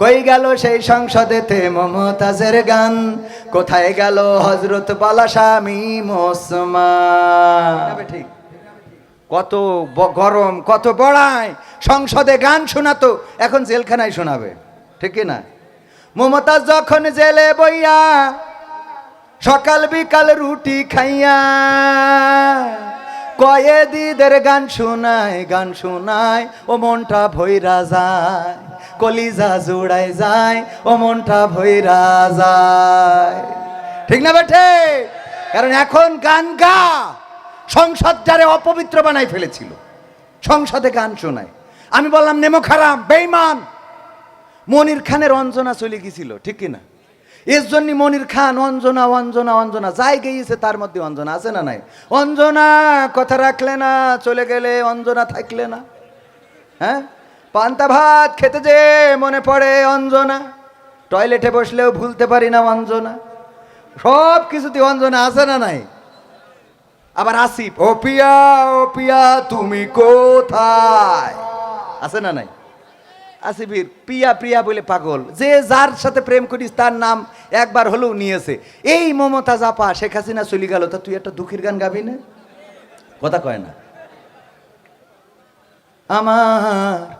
কই গেল সেই সংসদেতে মমতাজের গান? কোথায় গেল হজরত বালা স্বামী মোসমান ঠিক। কত গরম, কত বড়ায় সংসদে গান শোনাতো, এখন জেলখানায় শোনাবে। ঠিক না? মমতাজ যখন জেলে বইয়া, সকাল বিকাল রুটি খাইয়া, কয়েদিদের গান শোনায় গান শোনায়, ও মনটা ভৈরা যায়। কলিজা জোড়ায় যায়, ও মনটা ভৈরা যায়। ঠিক না বেঠে? কারণ এখন গান গা, সংসদ যারে অপবিত্র বানাই ফেলেছিল, সংসদে গান শোনায়। আমি বললাম, নেমো খারাপ বেইমান মনির খানের অঞ্জনা চলে গেছিল ঠিক কিনা? এর জন্য মনির খান, অঞ্জনা অঞ্জনা অঞ্জনা, যাই গিয়েছে তার মধ্যে অঞ্জনা আছে না নাই? অঞ্জনা, কথা রাখলে না, চলে গেলে অঞ্জনা থাকলে না। হ্যাঁ? পান্তা ভাত খেতে যে মনে পড়ে অঞ্জনা। টয়লেটে বসলেও ভুলতে পারি না অঞ্জনা। সব কিছুতে অঞ্জনা আছে না নাই? আবার আসিফ, ও পিয়া ও পিয়া, তুমি কোথায়? আছে না নাই? আসিফির পিয়া প্রিয়া বলে পাগল। যে যার সাথে প্রেম করিস, তার নাম একবার হলেও নিয়েছে। এই মমতা জাপা, শেখ হাসিনা চলে গেল, তা তুই একটা দুঃখের গান গাবি না? কথা কয় না। আমার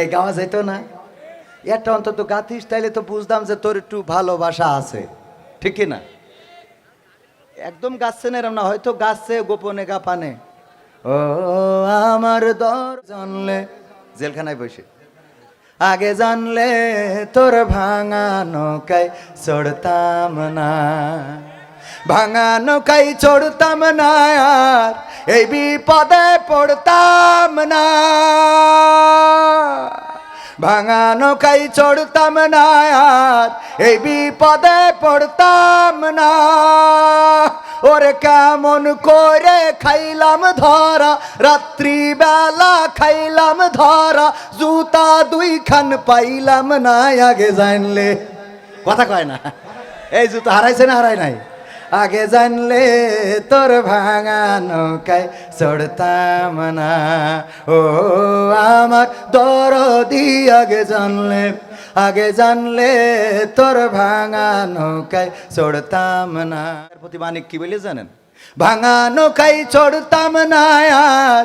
এই গাওয়া যাইতো না। একটা অন্তত গাতিস তাইলে তো বুঝতাম যে তোর একটু ভালোবাসা আছে। ঠিক না একদম গাচ্ছে না এরম না, হয়তো গাচ্ছে গোপনে গাপানে। ও আমার দর জানলে, জেলখানায় বসে। আগে জানলে তোর ভাঙা কাই চড়তাম না। ভাঙানো কাই চড়তাম না আর, এই বিপদে পড়তাম না। ভাঙানো কাই চড়তাম না আর, এই বিপদে পড়তাম না। ওরে কেমন করে খাইলাম ধরা, রাত্রিবেলা খাইলাম ধরা, জুতা দুই খান পাইলাম না, আগে জানলে। কথা কয় না, এই জুতা হারাইছে না হারাই নাই? আগে জানলে তোর ভাঙা নৌকায় চড়তাম না। ও, আমার দরদি আগে জানলে আগে জানলে তোর ভাঙা নৌকায় চড়তাম না। প্রতি মানিক কি বলে জানেন? ভাঙা নৌকায় চড়তাম না আর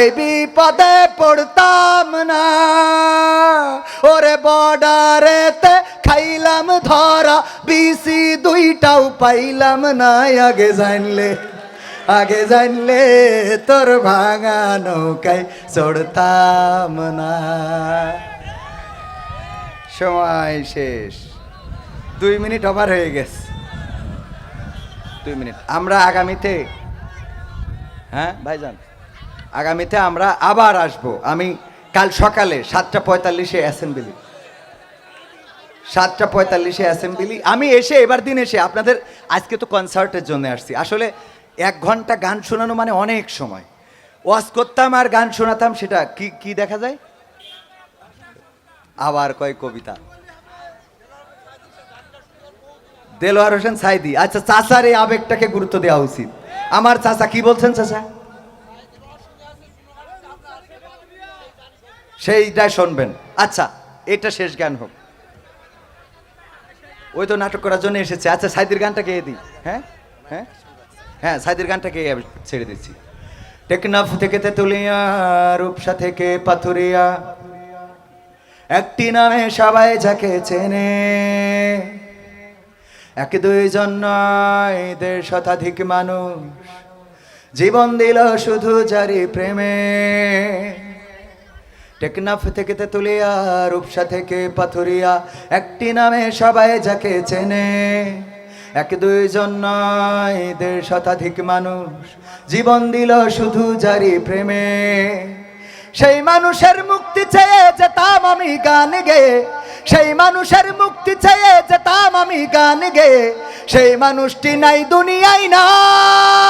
এই বিপদে পড়তাম না। ওরে বর্ডারেতে খাইলাম ধরা, বিসি দুইটাও পাইলাম না, আগে জানলে আগে জানলে তোর ভাঙা নৌকায় চড়তাম না। সময় শেষ। দুই মিনিট ওভার হয়ে গেছে। দুই মিনিট। আমরা আগামীতে হ্যাঁ ভাইজান? আগামীতে আমরা আবার আসব। আমি কাল সকালে সাতটা পঁয়তাল্লিশে অ্যাসেম্বলি সাতটা পঁয়তাল্লিশে অ্যাসেম্বলি। আমি এসে, এবার দিন এসে আপনাদের আজকে তো কনসার্টের জন্য আসছি। আসলে এক ঘণ্টা গান শোনানো মানে অনেক সময়। ওয়াজ করতাম আর গান শোনাতাম, সেটা কি কি দেখা যায়? আবার কয় কবিতা। দেলোয়ার হোসেন সাইদি। আচ্ছা চাচার এই আবেগটাকে গুরুত্ব দেওয়া উচিত। আমার চাচা কি বলছেন চাচা? সেইটা শুনবেন। আচ্ছা এটা শেষ গান হোক। ওই তো নাটক করার জন্য এসেছে। আচ্ছা সাইদির গানটা গেয়ে দিই? হ্যাঁ? হ্যাঁ? হ্যাঁ সাইদির গানটা গেয়ে আমি ছেড়ে দিচ্ছি। টেকনাফ থেকে তেতুলিয়া, রূপসা থেকে পাথুরিয়া, একটি নামে সবাই যাকে চেনে। এক দুইজন নয়, দেড় শতাধিক মানুষ। জীবন দিল শুধু জারি প্রেমে। টেকনাফ থেকে তেতুলিয়া, রূপসা থেকে পাথুরিয়া, একটি নামে সবাই যাকে চেনে। এক দুইজন নয়, দেড় শতাধিক মানুষ, জীবন দিল শুধু জারি প্রেমে। সেই মানুষের মুক্তি চেয়ে যেতাম আমি গান গেয়ে সেই মানুষের মুক্তি চেয়ে যেতাম আমি গান গে। সেই মানুষটি নাই, দুনিয়ায় নাই।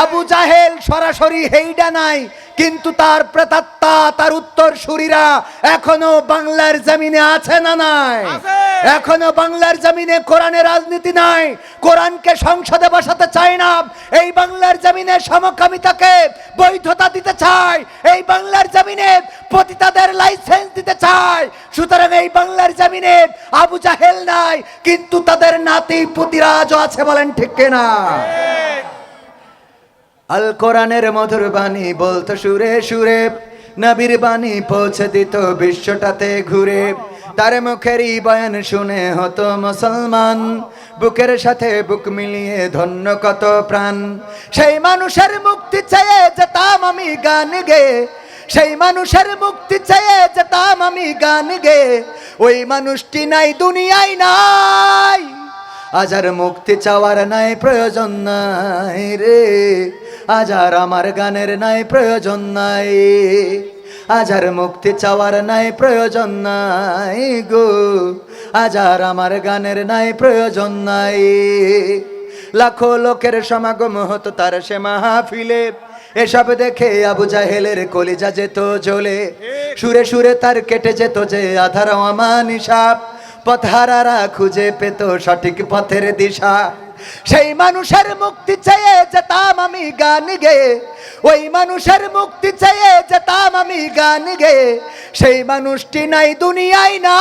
আবু জাহেল সরাসরি হেইডা নাই কিন্তু তার প্রেতাত্মা তার উত্তর সুরীরা এখনও বাংলার জমিনে আছে না নাই? এখনও বাংলার জমিনে কোরআনের রাজনীতি নাই। কোরআনকে সংসদে বসাতে চায় না। এই বাংলার জমিনে সমকামিতাকে বৈধতা দিতে চায়। এই বাংলার জমিনে পতিতাদের লাইসেন্স দিতে চায়। সুতরাং এই বাংলার জমিনে আবু জাহেল নাই কিন্তু তাদের নাতি পুতিরাজও আছে বলেন ঠিক কিনা? আল কোরআনের মধুর বাণী বলতো সুরে সুরে, নবীর বাণী পৌঁছে দিত বিশ্বটাতে ঘুরে। তার মুখেরই বয়ান শুনে হতো মুসলমান, বুকের সাথে বুক মিলিয়ে ধন্য কত প্রাণ। সেই মানুষের মুক্তি চেয়ে যেতাম আমি গান গে, সেই মানুষের মুক্তি চেয়ে যেতাম আমি গান গে। ওই মানুষটি নাই, দুনিয়ায় নাই আজার মুক্তি চাওয়ার নাই, প্রয়োজন নাই রে। আজ আর আমার গানের নাই, প্রয়োজন নাই। আজ আর মুক্তি চাওয়ার নাই, প্রয়োজন নাই গো। আজ আর আমার গানের নাই, প্রয়োজন নাই। লাখো লোকের সমাগম হতো তার সে মাহফিলে। এসব দেখে আবু জাহেলের কলিজা যেত জ্বলে। সুরে সুরে তার কেটে যেত যে আধার অমানিসাপ পথহারারা খুঁজে পেত সঠিক পথের দিশা। সেই মানুষের মুক্তি চেয়ে যেতাম আমি গান গে। ওই মানুষের মুক্তি চেয়ে যেতাম আমি গান গে। সেই মানুষটি নাই, দুনিয়ায় না